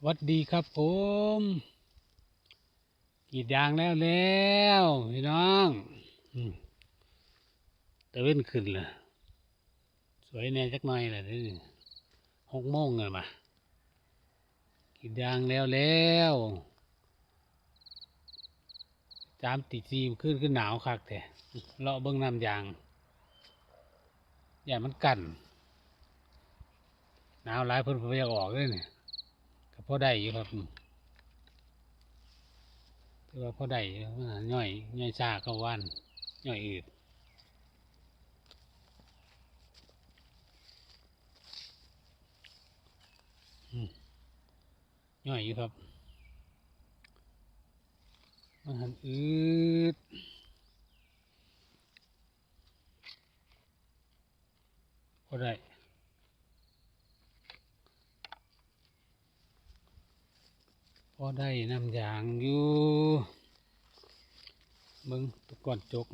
สวัสดีครับผมกรีดยางแล้วแล้วพี่น้องตะเว้นขึ้นเลยสวยแน่จักหน่อยแหละนี่หกโมงเลยมากรีดยางแล้วแล้วจามติดซีมขึ้นขึ้นหนาวคักแท้เลาะเบิ้งน้ำยางอย่ามันกันหนาวหลายเพิ่นเพิ่นอยากออกเลยเนี่ย พอได้อยู่ครับถือว่าพอได้อยู่มันหาย่อยย่อยชาเข้าว่านย่อยอืดอืมย่อยอยู่ครับมันหันอืดพอได้ พอได้น้ำยางอยู่เบิ้งตุกก่อนจก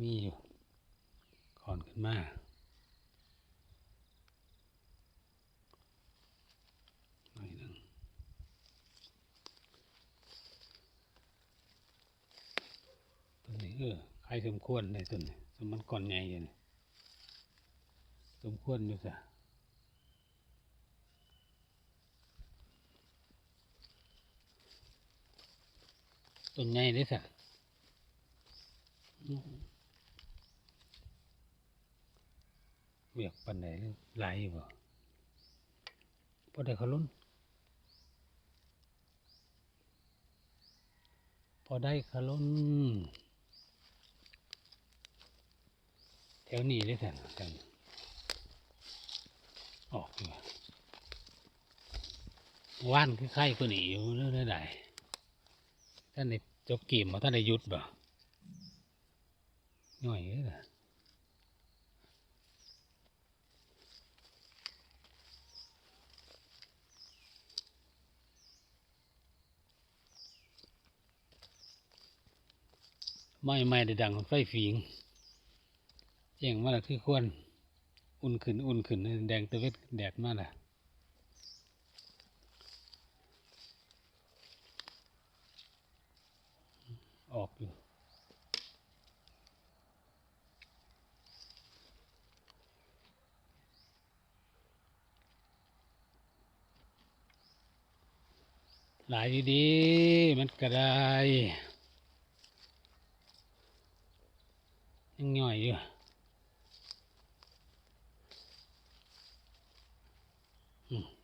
มีอยู่ก่อนขึ้นมาหน่อยนึงตัวนี้เออใครสมควรในตัวนี้สมมันก่อนใหญ่อยู่นี่สมควรอยู่จ้ะ ต้นใหญ่เลยสักเบียกปันไหนเลยไหลบ่พอได้เขาลุ้นพอได้เขาลุ้นแถวนี้เลยสันกแถวนี้ออกว่านคือไข่ก็หนีอยู่เรื่อยๆ ท่านได้จบเกมมาท่านได้หยุดบ่หน่อยเลยล่ะไม่ไม่ได้ดังไฟฝีงแจ้งมาแล้วคือควร อุ่นขึ้น อุ่นขึ้น แดงตะเวทแดดมาแล้วออกอยู่ หลายอยู่ดีมันก็ได้ยังย่อยอยู่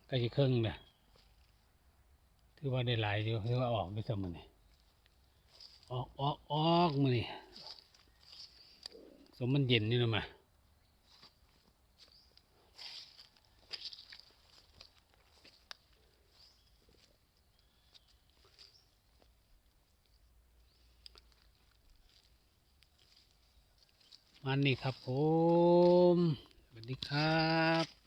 ก็จะครึ่งเลยถือว่าได้หลายอยู่ถือว่าออกไปสมันนี่ออกออกออกมือนี่สมมันเย็นนี่นะมา มันนี่ครับผมสวัสดีครับ